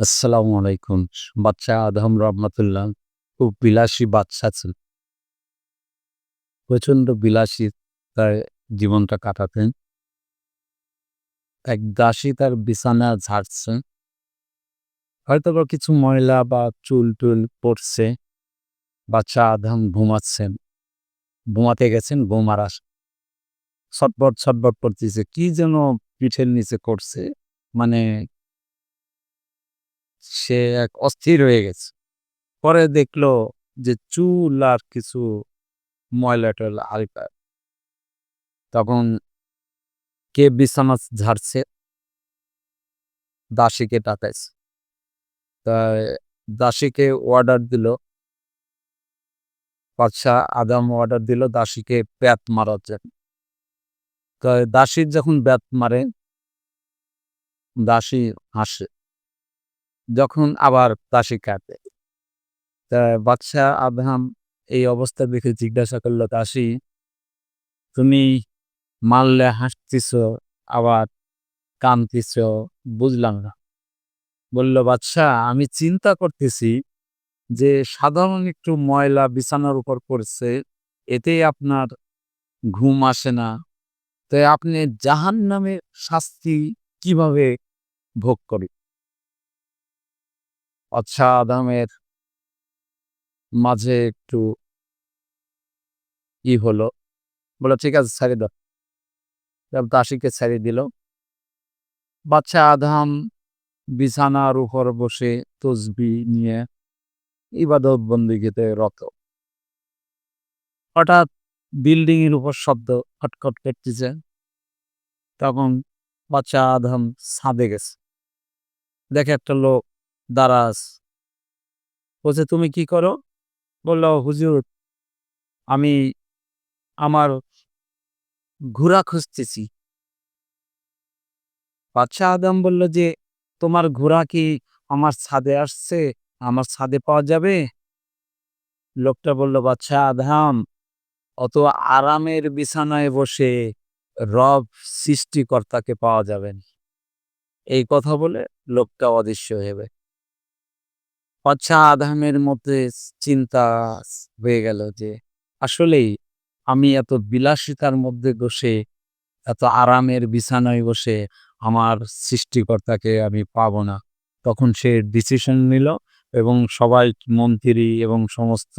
আসসালামু আলাইকুম। বাচ্চা আদম রহমাতুল্লাহ খুব বিলাসী বাচ্চা ছিল। প্রচণ্ড বিলাসী তার জীবনটা কাটাতেন। এক দাসী তার বিছানা ঝাড়ছে। হয়তোবা কিছু ময়লা বা চুল-টুল পড়ছে। বাচ্চা আদম ঘুমাচ্ছেন। ঘুমাতে গেছেন ঘুম আর আস ছটফট, ছটফট করতেছে। কি যেন পিঠের নিচে করছে। মানে সে এক অস্থির হয়ে গেছে। পরে দেখল যে চুল আর কিছু ময়লা-টয়লা হালকা। তখন কে বিছানা ঝাড়ছে? দাসীকে ডাকাইছে। তা দাসীকে অর্ডার দিল বাদশাহ আদাম অর্ডার দিল দাসীকে ব্যাত মারার জন্য। তা দাসীর যখন ব্যাত মারে, দাসী হাসে। যখন আবার দাসী কাঁদে। তা বাদশাহ আদম এই অবস্থা দেখে জিজ্ঞাসা করল দাসী তুমি মারলে হাসতেছ, আবার কাঁদতেছ, বুঝলাম না। বলল বাদশাহ আমি চিন্তা করতেছি যে সাধারণ একটু ময়লা বিছানার উপর পড়ছে, এতেই আপনার ঘুম আসে না। তাই আপনি জাহান নামে শাস্তি কীভাবে ভোগ করি? বাদশাহ আদমের মাঝে একটু ই হলো। বলল, ঠিক আছে ছেড়ে দাও। দাসীকে ছেড়ে দিল। বাদশাহ আদম বিছানার উপর বসে তসবি নিয়ে ইবাদত বন্দেগীতে রত। হঠাৎ বিল্ডিং এর উপর শব্দ খটখট করতেছে। তখন বাচ্চা আদম ছাদে গেছে। দেখে একটা লোক আছে। বলছে, তুমি কি করো? বলল, হুজুর, আমি আমার ঘোড়া খুঁজতেছি। বাদশাহ আদম বলল যে, তোমার ঘোড়া কি আমার ছাদে আসছে? আমার ছাদে পাওয়া যাবে? লোকটা বলল, বাদশাহ আদম, অত আরামের বিছানায় বসে রব সৃষ্টিকর্তাকে পাওয়া যাবে না। এই কথা বলে লোকটা অদৃশ্য হয়ে বাদশাহ আদমের মধ্যে চিন্তা হয়ে গেল যে আসলেই আমি এত বিলাসিতার মধ্যে বসে, এত আরামের বিছানায় বসে আমার সৃষ্টিকর্তাকে আমি পাবো না। তখন সে ডিসিশন নিল এবং সবাই মন্ত্রী এবং সমস্ত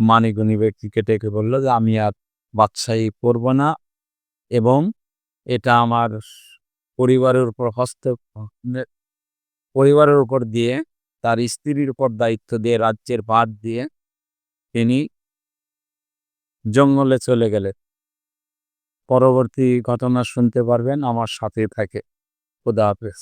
মানিগুণী ব্যক্তিকে ডেকে বলল যে আমি আর বাদশাহী করব না এবং এটা আমার পরিবারের উপর হস্ত পরিবারের উপর দিয়ে, তার স্ত্রীর উপর দায়িত্ব দিয়ে, রাজ্যের ভার দিয়ে তিনি জঙ্গলে চলে গেলেন। পরবর্তী ঘটনা শুনতে পারবেন আমার সাথে থাকে। খুদা হাফেজ।